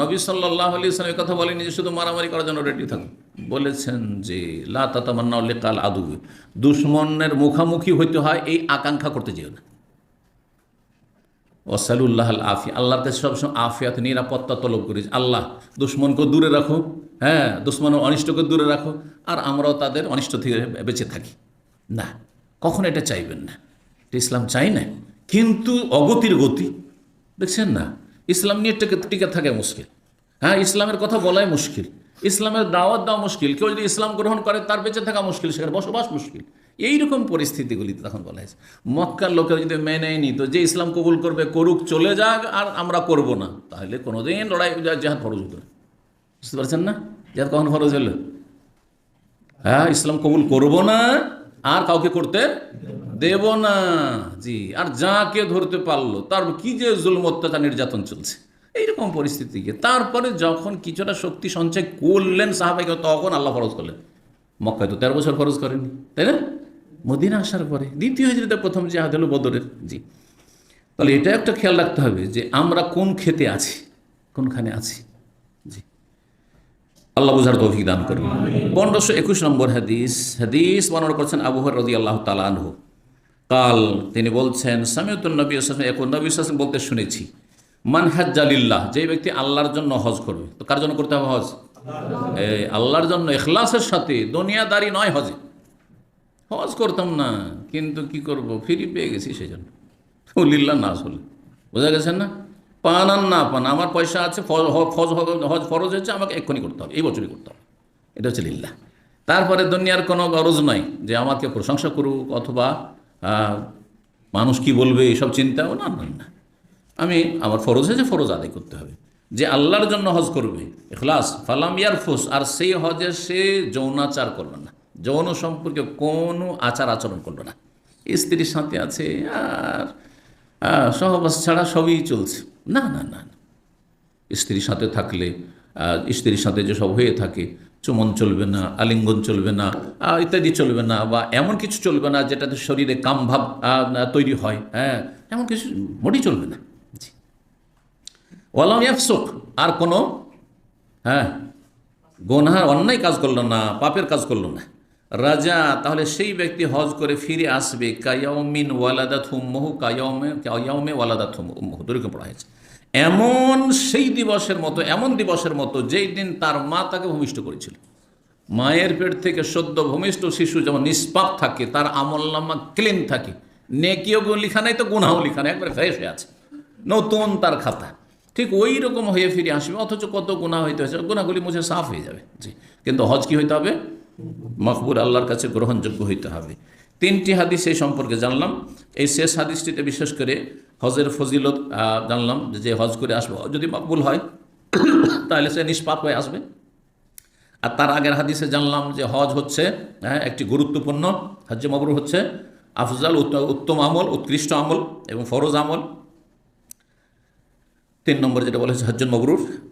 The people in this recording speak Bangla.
নবী সাল্লাহ আলি ইসলামের কথা বলেনি যে শুধু মারামারি করার জন্য রেডি থাকুন। বলেছেন যে, লা তাতামান্না কাল আদু দুশ্মনের মুখামুখি হইতে হয়, এই আকাঙ্ক্ষা করতে যেও না। ওসালুল্লাহ আল আফি আল্লাহর কাছে সবসময় আফিয়াত, নিরাপত্তা তলব করিস আল্লাহ, দুশ্মনকে দূরে রাখো হ্যাঁ দুশ্মনের অনিষ্টকে দূরে রাখো, আর আমরাও তাদের অনিষ্ট থেকে বেঁচে থাকি। না, কখন এটা চাইবেন না। এটা ইসলাম চাই না কিন্তু অগতির গতি, দেখছেন না? ইসলাম নিয়ে টিকে টিকে থাকে মুশকিল। হ্যাঁ ইসলামের কথা বলাই মুশকিল। ইসলামের দাওয়াত দেওয়া মুশকিল। কেউ যদি ইসলাম গ্রহণ করে, তার বেঁচে থাকা মুশকিল, সেখানে বসবাস মুশকিল। এইরকম পরিস্থিতিগুলিতে তখন বলা হয়েছে। মক্কার লোকের যদি মেনে নিত যে ইসলাম কবুল করবে, করুক, চলে যাক, আর আমরা করব না। তাহলে কোনোদিন লড়াই জেহাদ ফরজ হতো না। বুঝতে পারছেন না? জেহাদ কখন ফরজ হলো? হ্যাঁ ইসলাম কবুল করব না, আর কাউকে করতে দেব না। জি, আর যাকে ধরতে পারল, তার কি যে জুলম অত্যাচার নির্যাতন চলছে? এইরকম পরিস্থিতিকে তারপরে যখন কিছুটা শক্তি সঞ্চয় করলেন সাহাবাইকে তখন আল্লাহ ফরজ করলেন। মক্কায় তো তেরো বছর ফরজ করেনি তাই না? মদিনা আসার পরে, দ্বিতীয় হিজড়িতে প্রথম যে হাত হলো বদরের, জি। তাহলে এটা একটা খেয়াল রাখতে হবে যে আমরা কোন খেতে আছি, কোনখানে আছি, জি। আল্লাহ বুঝার তৌফিক দান করুন। পনেরোশো একুশ নম্বর হাদিস হাদিস বর্ণনা করছেন আবু হর রদি আল্লাহ তালানহু কাল তিনি বলছেন সামিউদ্দিন নবী হাসান এখন নবী হাসান বলতে শুনেছি মান হাজ্জালিল্লাহ যে ব্যক্তি আল্লাহর জন্য হজ করবে। তো কার জন্য করতে হবে হজ? এই আল্লাহর জন্য এখলাসের সাথে দুনিয়াদারি নয় হজে। হজ করতাম না কিন্তু কি করব? ফিরি পেয়ে গেছি সেই জন্য লিল্লা না আসলে। বোঝা গেছেন না? পান আর না পান আমার পয়সা আছে ফজ হজ ফরজ হচ্ছে আমাকে এক্ষুনি করতে হবে এই বছরই করতে হবে। এটা হচ্ছে লিল্লা তারপরে দুনিয়ার কোনো গরজ নয় যে আমাকে প্রশংসা করুক অথবা মানুষ কি বলবে এসব চিন্তাও না না না। আমি, আমার ফরজ হয়েছে, ফরজ আদায় করতে হবে। যে আল্লাহর জন্য হজ করবে এখলাস ফালাম ইয়ারফুস, আর সেই হজে সে যৌনাচার করবে না। যৌন সম্পর্কে কোনো আচার আচরণ করবে না। স্ত্রীর সাথে আছে, আর সহবাস ছাড়া সবই চলছে। না না না। স্ত্রীর সাথে থাকলে স্ত্রীর সাথে যেসব হয়ে থাকে চুমন চলবে না, আলিঙ্গন চলবে না ইত্যাদি চলবে না বা এমন কিছু চলবে না যেটাতে শরীরে কামভাব তৈরি হয় হ্যাঁ এমন কিছু মোটেই চলবে না। জি। ওয়ালাম ইয়াফসুক, আর কোনো হ্যাঁ গোনহার অন্যায় কাজ করল না, পাপের কাজ করল না। রাজা, তাহলে সেই ব্যক্তি হজ করে ফিরে আসবে কায়াউমিন ওয়ালাদাত হুম্মহু কায়াউমে কায়াউমে ওয়ালাদাত হুম্মহু দুরকম পড়া হয়েছে। এমন সেই দিবসের মতো, এমন দিবসের মতো যেই দিন তার মা তাকে ভূমিষ্ঠ করেছিল। মায়ের পেট থেকে সদ্য ভূমিষ্ঠ শিশু যেমন নিষ্পাপ থাকে, তার আমলনামা ক্লিন থাকে। নেকিও লিখা নাই তো গুনাও লিখা নাই, একবারে ফ্রেশ হয়ে আছে। নতুন তার খাতা। ঠিক ওই রকম হয়ে ফিরে আসবে, অথচ কত গুণা হইতে হয়েছে, গুণাগুলি মুছে সাফ হয়ে যাবে। জি, কিন্তু হজ কি হইতে হবে? মকবুল আল্লাহর কাছে গ্রহণযোগ্য হইতে হবে। তিনটি হাদিস এই সম্পর্কে জানলাম। এই শেষ হাদিসটিতে বিশেষ করে হজের ফজিলত জানলাম যে হজ করে আসবে। যদি মকবুল হয়, তাহলে সে নিষ্পাপ হয়ে আসবে। আর তার আগের হাদিসে জানলাম যে হজ হচ্ছে হ্যাঁ একটি গুরুত্বপূর্ণ, হজ্জ মবরুর হচ্ছে। আফজাল উত্ত- উত্তম আমল, উৎকৃষ্ট আমল এবং ফরজ আমল। তিন নম্বর যেটা বলা হচ্ছে হজ্জ মবরুর